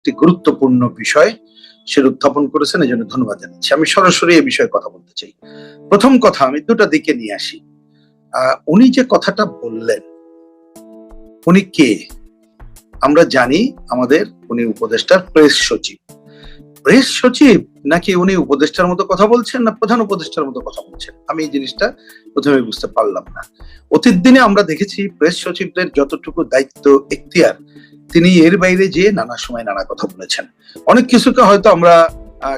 একটি গুরুত্বপূর্ণ বিষয় সে উত্থাপন করেছেন এই জন্য ধন্যবাদ জানাচ্ছি। আমি সরাসরি এই বিষয়ে কথা বলতে চাই। প্রথম কথা, আমি দুটা দিকে নিয়ে আসি। উনি যে কথাটা বললেন, উনি কে? আমরা জানি আমাদের উনি উপদেষ্টার প্রেস সচিব। প্রেস সচিব নাকি উনি উপদেষ্টার মতো কথা বলছেন না প্রধান উপদেষ্টার মতো কথা বলছেন? আমি এই জিনিসটা প্রথমে বুঝতে পারলাম না। অতীত দিনে আমরা দেখেছি প্রেস সচিবদের যতটুকু দায়িত্ব, এখতিয়ার তিনি এর বাইরে যে নানা সময় নানা কথা বলেছেন। অনেক কিছুকে হয়তো আমরা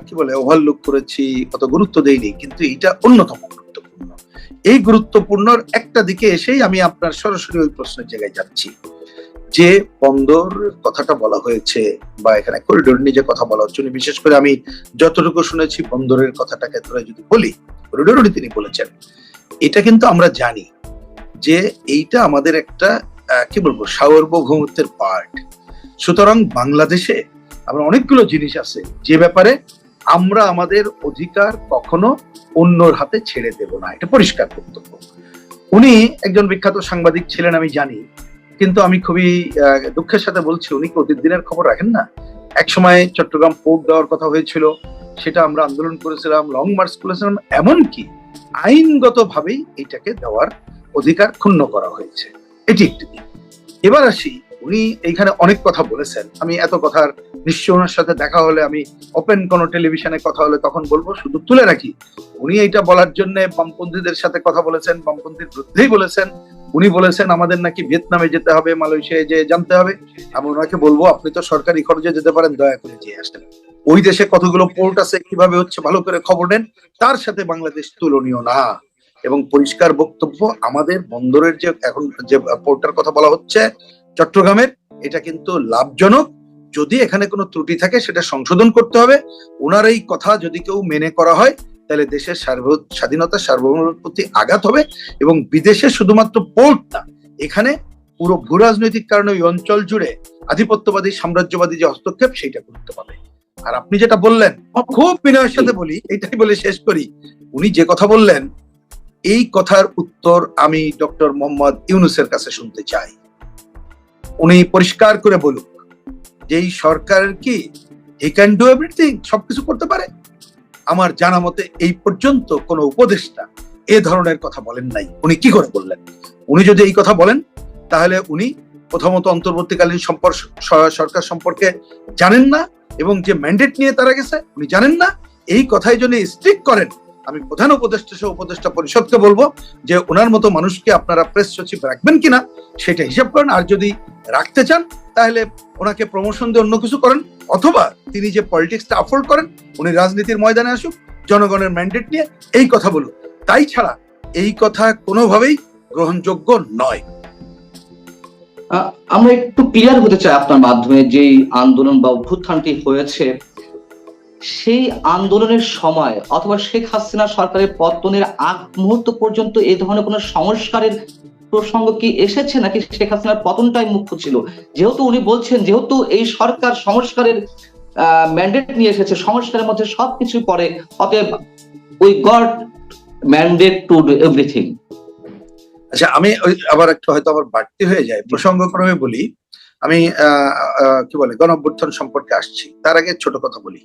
কি বলে ওভারলুক করেছি, অত গুরুত্ব দেইনি, কিন্তু এটা অন্যতম গুরুত্বপূর্ণ। এই গুরুত্বপূর্ণর একটা দিকে এসেই আমি আপনার সরাসরি ওই প্রশ্নের জায়গায় যাচ্ছি। যে বন্দর কথাটা বলা হয়েছে, বা এখানে করিডোর নিয়ে যে কথা বলা হচ্ছে বিশেষ করে আমি যতটুকু শুনেছি বন্দরের কথাটাকে ধরে যদি বলি করিডোরই তিনি বলেছেন। এটা কিন্তু আমরা জানি যে এইটা আমাদের একটা কি বলব, সার্বভৌমত্বের পার্ট সুতরাং বাংলাদেশে আমরা অনেকগুলো জিনিস আছে, যে ব্যাপারে আমরা আমাদের অধিকার কখনো অন্যর হাতে ছেড়ে দেব না। এটা পরিষ্কার বক্তব্য। উনি একজন বিখ্যাত সাংবাদিক ছিলেন, আমি জানি। কিন্তু আমি খুবই দুঃখের সাথে বলছি, উনি কি অতীত দিনের খবর রাখেন না? এক সময় চট্টগ্রাম পোর্ট দেওয়ার কথা হয়েছিল, সেটা আমরা আন্দোলন করেছিলাম লং মার্চ করেছিলাম, এমনকি আইনগত ভাবেই এটাকে দেওয়ার অধিকার ক্ষুণ্ণ করা হয়েছে। এটি একটি দিক এবার আসি, উনি এইখানে অনেক কথা বলেছেন। আমি এত কথার নিশ্চয় ওনার সাথে দেখা হলে আমি ওপেন কোনো টেলিভিশনে কথা হলে তখন বলব, শুধু তুলে রাখি, উনি এটা বলার জন্য বামপন্থীদের সাথে কথা বলেছেন, বামপন্থীর বিরুদ্ধেই বলেছেন। উনি বলেছেন, আমাদের নাকি ভিয়েতনামে যেতে হবে, মালয়েশিয়ায় যে জানতে হবে। আমি ওনাকে বলব, আপনি তো সরকারি খরচে যেতে পারেন, দয়া করে যেয়ে আসেন। ওই দেশে কতগুলো পোর্ট আছে, কীভাবে হচ্ছে, ভালো করে খবর নেন তার সাথে বাংলাদেশ তুলনীয় না। এবং পরিষ্কার বক্তব্য আমাদের বন্দরের যে এখন যে পোর্টটার কথা বলা হচ্ছে চট্টগ্রামের এটা কিন্তু লাভজনক। যদি এখানে কোনো ত্রুটি থাকে সেটা সংশোধন করতে হবে। ওনার এই কথা যদি কেউ মেনে করা হয় তাহলে দেশের সার্ব স্বাধীনতা সার্বভৌমের প্রতি আঘাত হবে এবং বিদেশে শুধুমাত্র পোর্ট না এখানে পুরো ভূ রাজনৈতিক কারণে ওই অঞ্চল জুড়ে আধিপত্যবাদী সাম্রাজ্যবাদী যে হস্তক্ষেপ সেইটা গুরুত্ব পাবে আর আপনি যেটা বললেন খুব বিনয়ের সাথে বলি এটাই বলে শেষ করি। উনি যে কথা বললেন এই কথার উত্তর আমি ডক্টর মোহাম্মদ ইউনুসের কাছে শুনতে চাই। উনি পরিষ্কার করে বলুক, যে এই সরকারের কি হি ক্যান ডু এভরিথিং সবকিছু করতে পারে? আমার জানা মতে এই পর্যন্ত কোন উপদেষ্টা এ ধরনের কথা বলেন নাই। উনি কি করে বললেন? উনি যদি এই কথা বলেন, তাহলে উনি প্রথমত অন্তর্বর্তীকালীন সম্পর্ক সরকার সম্পর্কে জানেন না এবং যে ম্যান্ডেট নিয়ে তারা গেছে, উনি জানেন না। এই কথাই যদি স্ট্রিক করেন আমি প্রধান উপদেষ্টা সহ উপদেষ্টা পরিষদকে বলব যে ওনার মতো মানুষকে আপনারা প্রেস সচিব রাখবেন কিনা সেটা হিসাব করেন। আর যদি রাখতে চান, তাহলে ওনাকে প্রমোশন দিয়ে অন্য কিছু করেন। অথবা তিনি যে পলিটিক্সটা আফোর্ড করেন, উনি রাজনীতির ময়দানে আসুক, জনগণের ম্যান্ডেট নিয়ে এই কথা বলুন তাই ছাড়া এই কথা কোনোভাবেই গ্রহণযোগ্য নয়। আমরা একটু ক্লিয়ার হতে চাই আপনার মাধ্যমে যেই আন্দোলন বা অভ্যুত্থানটি হয়েছে। সেই আন্দোলনের সময় অথবা শেখ হাসিনা সরকারের পতনের আগ মুহূর্ত পর্যন্ত এই ধরনের কোনো সংস্কারের প্রসঙ্গ কি এসেছে নাকি শেখ হাসিনার পতনটাই মুখ্য ছিল? যেহেতু উনি বলছেন, যেহেতু এই সরকার সংস্কারের ম্যান্ডেট নিয়ে এসেছে, সংস্কারের মধ্যে সবকিছু পরে অতএব we got mandate to do everything আচ্ছা আমি আবার একটু হয়তো আবার বাড়তি হয়ে যায়। প্রসঙ্গক্রমে বলি আমি কি বলে গণ অভ্যুত্থান সম্পর্কে আসছি। তার আগে ছোট কথা বলি।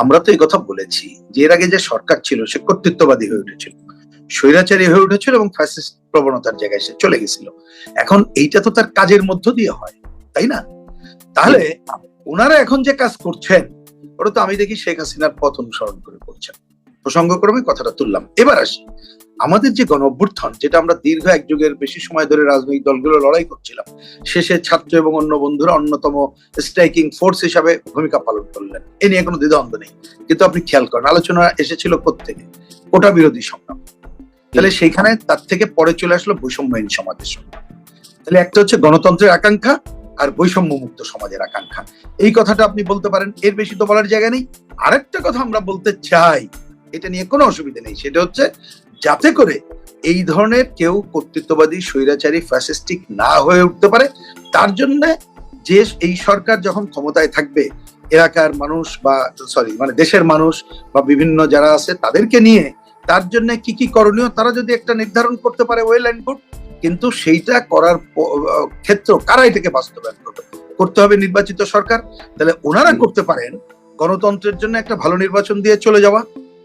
আমরা তো এই কথা বলেছি যে এর আগে যে সরকার ছিল সে কর্তৃত্ববাদী হয়ে উঠেছিল। স্বৈরাচারী হয়ে উঠেছিল এবং ফ্যাসিস্ট প্রবণতার জায়গায় সে চলে গেছিল। এখন এইটা তো তার কাজের মধ্য দিয়ে হয়, তাই না? তাহলে ওনারা এখন যে কাজ করছেন, ওটা তো আমি দেখি শেখ হাসিনার পথ অনুসরণ করে করছেন প্রসঙ্গক্রমে কথাটা তুললাম। এবার আসি। আমাদের যে গণ অভ্যুত্থান যেটা আমরা দীর্ঘ এক যুগের বেশি সময় ধরে রাজনৈতিক দলগুলো লড়াই করছিলাম, শেষে ছাত্র এবং অন্য বন্ধুরা অন্যতম স্ট্রাইকিং ফোর্স হিসাবে ভূমিকা পালন করলেন। এ নিয়ে কোনো দ্বিধাদ্বন্দ্ব নেই। কিন্তু আপনি খেয়াল করেন, আলোচনা এসেছিল থেকে কোটা বিরোধী সংগ্রাম। তাহলে সেইখানে তার থেকে পরে চলে আসলো বৈষম্যহীন সমাজের সংগ্রাম। তাহলে একটা হচ্ছে গণতন্ত্রের আকাঙ্ক্ষা আর বৈষম্য মুক্ত সমাজের আকাঙ্ক্ষা। এই কথাটা আপনি বলতে পারেন, এর বেশি তো বলার জায়গা নেই। আরেকটা কথা আমরা বলতে চাই, এটা নিয়ে কোনো অসুবিধা নেই। সেটা হচ্ছে যাতে করে এই ধরনের কেউ কর্তৃত্ববাদী স্বৈরাচারী ফ্যাসিস্টিক না হয়ে উঠতে পারে। তার জন্য যে এই সরকার যখন ক্ষমতায় থাকবে এলাকার মানুষ বা সরি মানে দেশের মানুষ বা বিভিন্ন যারা আছে তাদেরকে নিয়ে তার জন্য কি কি করণীয় তারা যদি একটা নির্ধারণ করতে পারে ওয়েল অ্যান্ড গুড কিন্তু সেইটা করার ক্ষেত্র কারা এটাকে বাস্তবায়ন করবে? করতে হবে নির্বাচিত সরকার। তাহলে ওনারা করতে পারেন গণতন্ত্রের জন্য একটা ভালো নির্বাচন দিয়ে চলে যাওয়া।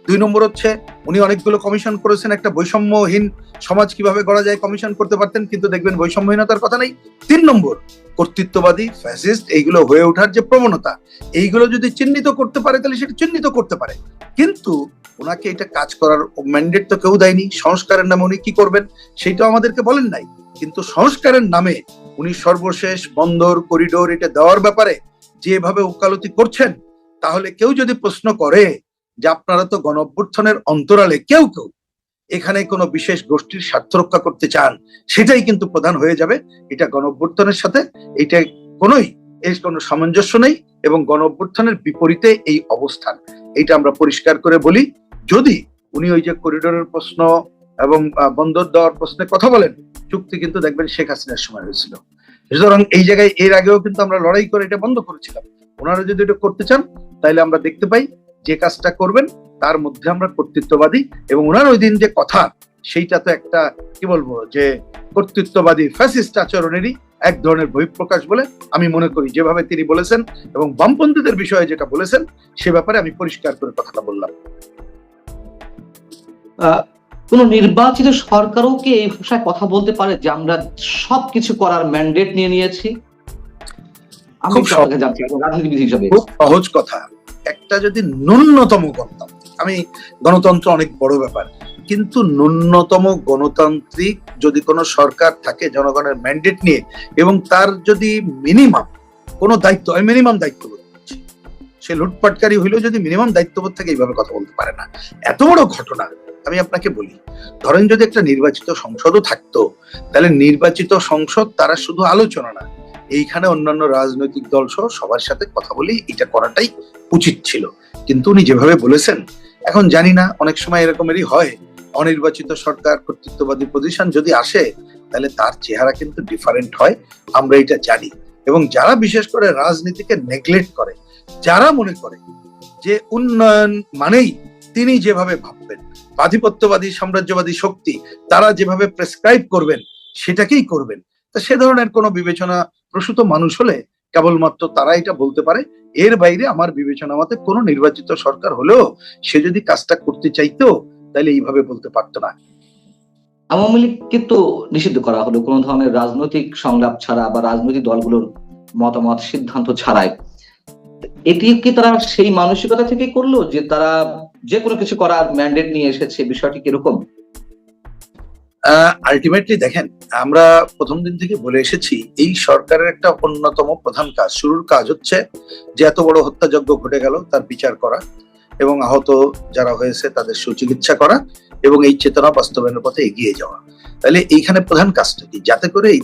দুই নম্বর হচ্ছে, উনি অনেকগুলো কমিশন করেছেন, একটা বৈষম্যহীন সমাজ কীভাবে গড়া যায় কমিশন করতে পারতেন, কিন্তু দেখবেন বৈষম্যহীনতার কথা নেই। তিন নম্বর, কর্তৃত্ববাদী ফ্যাসিস্ট এইগুলো হয়ে ওঠার যে প্রবণতা, এইগুলো যদি চিহ্নিত করতে পারে, তাহলে সেটা চিহ্নিত করতে পারে। কিন্তু ওনাকে এটা কাজ করার ম্যান্ডেট তো কেউ দেয়নি। সংস্কারের নামে উনি কি করবেন, সেটাও আমাদেরকে বলেন নাই। কিন্তু সংস্কারের নামে উনি সর্বশেষ বন্দর, করিডোর এটা দেওয়ার ব্যাপারে যেভাবে ওকালতি করছেন, তাহলে কেউ যদি প্রশ্ন করে যে আপনারা তো গণ অভ্যুত্থানের অন্তরালে কেউ কেউ এখানে কোনো বিশেষ গোষ্ঠীর স্বার্থ রক্ষা করতে চান, সেটাই কিন্তু প্রধান হয়ে যাবে। এটা গণ অভ্যুত্থানের সাথে, এটা কোনোই, এর কোনো সামঞ্জস্য নেই এবং গণ অভ্যুত্থানের বিপরীতে এই অবস্থান। এটা আমরা পরিষ্কার করে বলি, যদি উনি ওই যে করিডোরের প্রশ্ন এবং বন্দর দেওয়ার প্রশ্নে কথা বলেন, চুক্তি কিন্তু দেখবেন শেখ হাসিনার সময় হয়েছিল। সুতরাং এই জায়গায় এর আগেও কিন্তু আমরা লড়াই করে এটা বন্ধ করেছিলাম। ওনারা যদি এটা করতে চান তাহলে আমরা দেখতে পাই যে কাজটা করবেন তার মধ্যে আমরা কর্তৃত্ববাদী এবং ওনার ওই দিন যে কথা সেইটা তো একটা কি বলব যে কর্তৃত্ববাদী ফ্যাসিস্ট আচরণেরই এক ধরনের বহিঃপ্রকাশ বলে আমি মনে করি। যেভাবে তিনি বলেছেন এবং বামপন্থীদের বিষয়ে যেটা বলেছেন সে ব্যাপারে আমি পরিষ্কার করে কথাটা বললাম। আহ, কোন নির্বাচিত সরকারও কি এই ভাষায় কথা বলতে পারে যে আমরা সবকিছু করার ম্যান্ডেট নিয়ে নিয়েছি? খুব সহজ কথা। একটা যদি ন্যূনতম গণতান্ত্রিক, আমি গণতন্ত্র অনেক বড় ব্যাপার, কিন্তু ন্যূনতম গণতান্ত্রিক যদি কোনো সরকার থাকে, জনগণের ম্যান্ডেট নিয়ে, এবং তার যদি মিনিমাম কোনো দায়িত্ব, আমি মিনিমাম দায়িত্ববোধ করছি, সে লুটপাটকারী হইলেও যদি মিনিমাম দায়িত্ববোধ থেকে, এইভাবে কথা বলতে পারে না। এত বড় ঘটনা, আমি আপনাকে বলি, ধরেন যদি একটা নির্বাচিত সংসদও থাকতো, তাহলে নির্বাচিত সংসদ তারা শুধু আলোচনা না, এইখানে অন্যান্য রাজনৈতিক দল সহ সবার সাথে কথা বলি, এটা করাটাই উচিত ছিল। কিন্তু উনি যেভাবে বলেছেন, এখন জানি না, অনেক সময় এরকমেরই হয়। অনির্বাচিত সরকার, কর্তৃত্ববাদী পজিশন যদি আসে, তাহলে তার চেহারা কিন্তু ডিফারেন্ট হয়, আমরা এটা জানি। এবং যারা বিশেষ করে রাজনীতিকে নেগলেক্ট করে, যারা মনে করে যে উন্নয়ন মানেই তিনি যেভাবে ভাববেন, আধিপত্যবাদী, সাম্রাজ্যবাদী শক্তি, তারা যেভাবে প্রেসক্রাইব করবেন, সেটাকেই করবেন, তা সে ধরনের কোনো বিবেচনা প্রসূত মানুষ হলে কেবলমাত্র তারা এটা বলতে পারে। এর বাইরে আমার বিবেচনা মতে কোনো নির্বাচিত সরকার হলেও সে যদি কাজটা করতে চাইতো, তাহলে এইভাবে বলতে পারতো না। আওয়ামী লীগকে তো নিষিদ্ধ করা হলো, কোনো ধরনের রাজনৈতিক সংলাপ ছাড়া বা রাজনৈতিক দলগুলোর মতামত, সিদ্ধান্ত ছাড়াই। এটি কি তারা সেই মানসিকতা থেকে করল যে তারা যে কোনো কিছু করার ম্যান্ডেট নিয়ে এসেছে? বিষয়টি কীরকম? আলটিমেটলি দেখেন, আমরা প্রথম দিন থেকে বলে এসেছি, এই সরকারের একটা অন্যতম প্রধান কাজ। শুরুর কাজ হচ্ছে যে এত বড় হত্যাযজ্ঞ ঘটে গেল, তার বিচার করা এবং আহত যারা হয়েছে তাদের সুচিকিৎসা করা এবং এই চেতনা বাস্তবায়নের পথে এগিয়ে যাওয়া। তাহলে এইখানে প্রধান কাজটা কি? যাতে করে এই